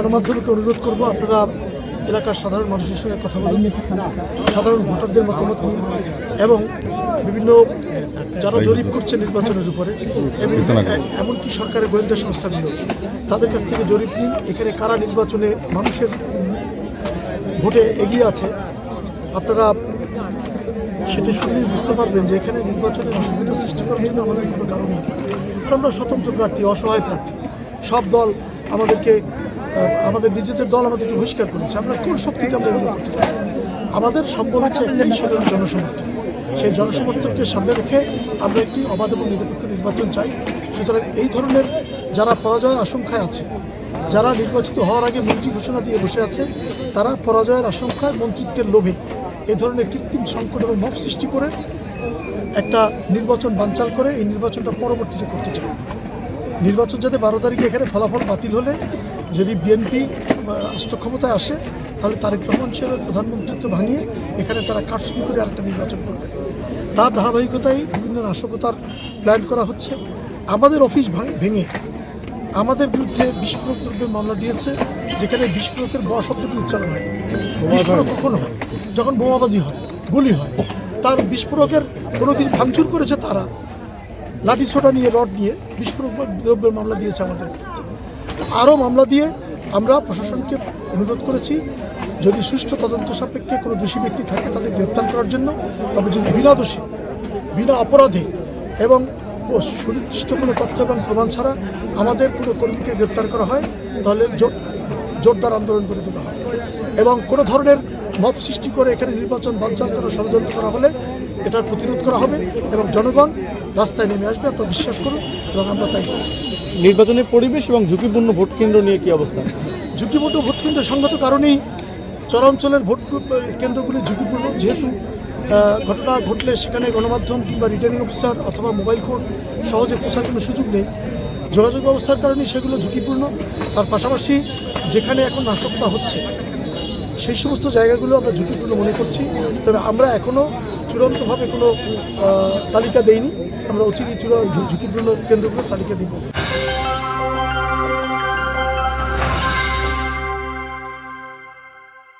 গণমাধ্যমকে অনুরোধ করব, আপনারা এলাকার সাধারণ মানুষের সঙ্গে কথা বলুন, সাধারণ ভোটারদের মতামত নিন, এবং বিভিন্ন যারা জরিপ করছে নির্বাচনের উপরে এমনকি সরকারের গোয়েন্দা সংস্থাগুলো, তাদের কাছ থেকে জরিপ নিন, এখানে কারা নির্বাচনে মানুষের ভোটে এগিয়ে আছে, আপনারা সেটা শুনলেই বুঝতে পারবেন যে এখানে নির্বাচনের অসুবিধা সৃষ্টি করার জন্য আমাদের কোনো কারণই নেই। আমরা স্বতন্ত্র প্রার্থী, অসহায় প্রার্থী, সব দল আমাদেরকে আমাদের নিজেদের দল আমাদেরকে বহিষ্কার করেছে। আমরা কোন শক্তিতে আমরা এগুলো করতে পারি আমাদের সম্ভব হচ্ছে একটাই সেটা জনসমর্থন। সেই জনসমর্থনকে সামনে রেখে আমরা একটি অবাধ এবং নিরপেক্ষ নির্বাচন চাই। সুতরাং এই ধরনের যারা পরাজয়ের আশঙ্কায় আছে, যারা নির্বাচিত হওয়ার আগে মন্ত্রী ঘোষণা দিয়ে বসে আছে, তারা পরাজয়ের আশঙ্কায় মন্ত্রিত্বের লোভে এই ধরনের কৃত্রিম সংকট এবং মব সৃষ্টি করে একটা নির্বাচন বানচাল করে এই নির্বাচনটা পরবর্তীতে করতে চায়। নির্বাচন যাতে বারো তারিখে এখানে ফলাফল বাতিল হলে যদি বিএনপি রাষ্ট্র ক্ষমতায় আসে তাহলে তারেক রহমান সাহেবের প্রধানমন্ত্রিত্ব ভাঙিয়ে এখানে তারা কারচুপি করে আরেকটা নির্বাচন করবে। তার ধারাবাহিকতায় বিভিন্ন নাশকতার প্ল্যান করা হচ্ছে। আমাদের অফিস ভাঙ- আমাদের বিরুদ্ধে বিস্ফোরক দ্রব্যের মামলা দিয়েছে যেখানে বিস্ফোরকের ব শব্দটি উচ্চারণ হয়। বিস্ফোরক কখন হয়? যখন বোমাবাজি হয় গুলি হয় তার বিস্ফোরকের কোনো কিছু ভাঙচুর করেছে তারা। লাঠি ছোটা নিয়ে রড নিয়ে বিস্ফোরক দ্রব্যের মামলা দিয়েছে আমাদের। আরও মামলা দিয়ে আমরা প্রশাসনকে অনুরোধ করেছি, যদি সুষ্ঠু তদন্ত সাপেক্ষে কোনো দোষী ব্যক্তি থাকে তাদের গ্রেপ্তার করার জন্য, তবে যদি বিনা দোষী, বিনা অপরাধে এবং সুনির্দিষ্ট কোনো তথ্য এবং প্রমাণ ছাড়া আমাদের কোনো কর্মীকে গ্রেপ্তার করা হয়, তাহলে জোর জোরদার আন্দোলন করে তোলা হয় এবং কোনো ধরনের মব সৃষ্টি করে এখানে নির্বাচন বানচাল করার ষড়যন্ত্র করা হলে এটার প্রতিরোধ করা হবে এবং জনগণ রাস্তায় নেমে আসবে আপনারা বিশ্বাস করুন এবং আমরা তাই। নির্বাচনের পরিবেশ এবং ঝুঁকিপূর্ণ ভোট কেন্দ্র নিয়ে কি অবস্থা? ঝুঁকিপূর্ণ ভোট কেন্দ্র সঙ্গত কারণেই চরাঞ্চলের ভোট কেন্দ্রগুলি ঝুঁকিপূর্ণ। যেহেতু ঘটনা ঘটলে সেখানে গণমাধ্যম কিংবা রিটার্নিং অফিসার অথবা মোবাইল কোর্ট সহজে পৌঁছার কোনো সুযোগ নেই। যোগাযোগ ব্যবস্থার কারণে সেগুলো ঝুঁকিপূর্ণ। তার পাশাপাশি যেখানে এখন নাশকতা হচ্ছে সেই সমস্ত জায়গাগুলো আমরা ঝুঁকিপূর্ণ মনে করছি। তবে আমরা এখনও চূড়ান্তভাবে কোনো তালিকা দেইনি। আমরা অচিরই চূড়ান্ত ঝুঁকিপূর্ণ কেন্দ্রগুলো তালিকা দিব।